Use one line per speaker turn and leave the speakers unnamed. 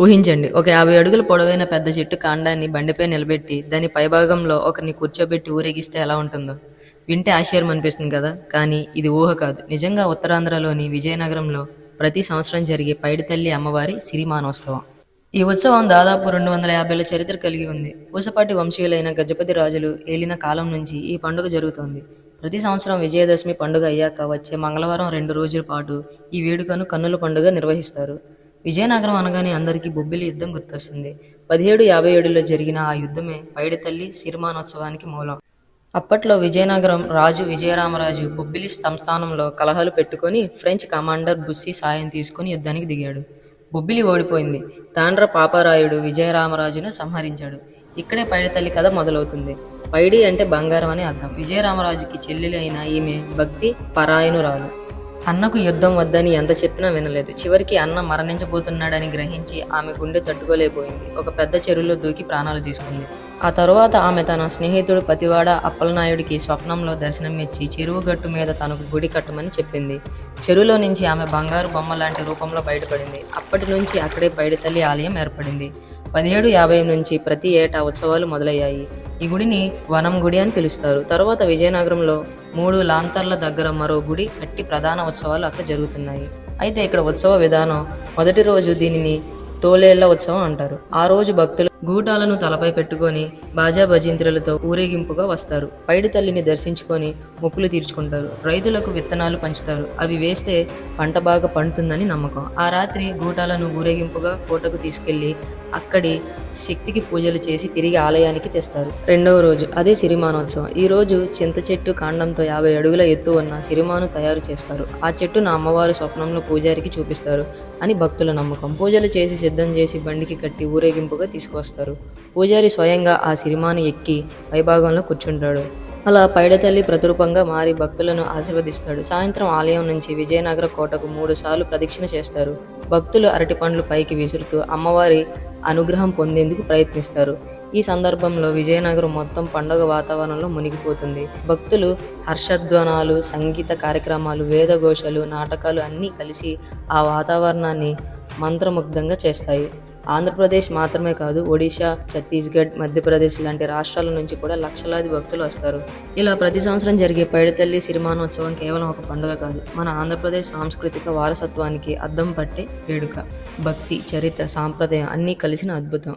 ఊహించండి. ఒక యాభై అడుగుల పొడవైన పెద్ద చెట్టు కాండాన్ని బండిపై నిలబెట్టి దాని పైభాగంలో ఒకరిని కూర్చోబెట్టి ఊరేగిస్తే ఎలా ఉంటుందో. వింటే ఆశ్చర్యం అనిపిస్తుంది కదా? కానీ ఇది ఊహ కాదు. నిజంగా ఉత్తరాంధ్రలోని విజయనగరంలో ప్రతి సంవత్సరం జరిగే పైడితల్లి అమ్మవారి సిరిమానోత్సవం. ఈ ఉత్సవం దాదాపు రెండు వందల యాభైల చరిత్ర కలిగి ఉంది. పూసపాటి వంశీయులైన గజపతి రాజులు ఏలిన కాలం నుంచి ఈ పండుగ జరుగుతోంది. ప్రతి సంవత్సరం విజయదశమి పండుగ అయ్యాక వచ్చే మంగళవారం రెండు రోజుల పాటు ఈ వేడుకను కన్నుల పండుగ నిర్వహిస్తారు. విజయనగరం అనగానే అందరికీ బొబ్బిలి యుద్ధం గుర్తొస్తుంది. పదిహేడు యాభై ఏడులో జరిగిన ఆ యుద్ధమే పైడితల్లి సిరిమానోత్సవానికి మూలం. అప్పట్లో విజయనగరం రాజు విజయరామరాజు బొబ్బిలి సంస్థానంలో కలహాలు పెట్టుకొని ఫ్రెంచ్ కమాండర్ బుస్సీ సాయం తీసుకుని యుద్ధానికి దిగాడు. బొబ్బిలి ఓడిపోయింది. తాండ్ర పాపారాయుడు విజయరామరాజును సంహరించాడు. ఇక్కడే పైడితల్లి కథ మొదలవుతుంది. పైడి అంటే బంగారం అని అర్థం. విజయరామరాజుకి చెల్లెలి అయిన ఈమె భక్తి పరాయణురాలు. అన్నకు యుద్ధం వద్దని ఎంత చెప్పినా వినలేదు. చివరికి అన్న మరణించబోతున్నాడని గ్రహించి ఆమె గుండె తట్టుకోలేకపోయింది. ఒక పెద్ద చెరువులో దూకి ప్రాణాలు తీసుకుంది. ఆ తరువాత ఆమె తన స్నేహితుడు పతివాడ అప్పలనాయుడికి స్వప్నంలో దర్శనమిచ్చి చెరువు గట్టు మీద తనకు గుడి కట్టమని చెప్పింది. చెరువులో నుంచి ఆమె బంగారు బొమ్మ లాంటి రూపంలో బయటపడింది. అప్పటి నుంచి అక్కడే పైడితల్లి ఆలయం ఏర్పడింది. పదిహేడు యాభై నుంచి ప్రతి ఏటా ఉత్సవాలు మొదలయ్యాయి. ఈ గుడిని వనం గుడి అని పిలుస్తారు. తర్వాత విజయనగరంలో మూడు లాంతర్ల దగ్గర మరో గుడి కట్టి ప్రధాన ఉత్సవాలు అక్కడ జరుగుతున్నాయి. అయితే ఇక్కడ ఉత్సవ విధానం మొదటి రోజు దీనిని తోలేళ్ళ ఉత్సవం అంటారు. ఆ రోజు భక్తులు గూటాలను తలపై పెట్టుకొని బాజా భజంత్రులతో ఊరేగింపుగా వస్తారు. పైడి తల్లిని దర్శించుకొని మొక్కులు తీర్చుకుంటారు. రైతులకు విత్తనాలు పంచుతారు. అవి వేస్తే పంట బాగా పండుతుందని నమ్మకం. ఆ రాత్రి గూటాలను ఊరేగింపుగా కోటకు తీసుకెళ్ళి అక్కడి శక్తికి పూజలు చేసి తిరిగి ఆలయానికి తెస్తారు. రెండవ రోజు అదే సిరిమానోత్సవం. ఈ రోజు చింత చెట్టు కాండంతో యాభై అడుగుల ఎత్తు ఉన్న సిరిమాను తయారు చేస్తారు. ఆ చెట్టును అమ్మవారు స్వప్నంలో పూజారికి చూపిస్తారు అని భక్తుల నమ్మకం. పూజలు చేసి సిద్ధం చేసి బండికి కట్టి ఊరేగింపుగా తీసుకొస్తారు పూజారి స్వయంగా ఆ సిరిమాను ఎక్కి పైభాగంలో కూర్చుంటాడు. అలా పైడతల్లి ప్రతిరూపంగా మారి భక్తులను ఆశీర్వదిస్తాడు. సాయంత్రం ఆలయం నుంచి విజయనగర కోటకు మూడు సార్లు ప్రదక్షిణ చేస్తారు. భక్తులు అరటి పండ్లు పైకి విసురుతూ అమ్మవారి అనుగ్రహం పొందేందుకు ప్రయత్నిస్తారు. ఈ సందర్భంలో విజయనగరం మొత్తం పండుగ వాతావరణంలో మునిగిపోతుంది. భక్తులు హర్షధ్వనాలు సంగీత కార్యక్రమాలు వేదఘోషలు నాటకాలు అన్నీ కలిసి ఆ వాతావరణాన్ని మంత్రముగ్ధంగా చేస్తాయి. ఆంధ్రప్రదేశ్ మాత్రమే కాదు ఒడిశా ఛత్తీస్గఢ్ మధ్యప్రదేశ్ లాంటి రాష్ట్రాల నుంచి కూడా లక్షలాది భక్తులు వస్తారు ఇలా ప్రతి సంవత్సరం జరిగే పైడితల్లి సిరిమానోత్సవం కేవలం ఒక పండుగ కాదు మన ఆంధ్రప్రదేశ్ సాంస్కృతిక వారసత్వానికి అద్దం పట్టే వేడుక భక్తి చరిత్ర సాంప్రదాయం అన్నీ కలిసిన అద్భుతం.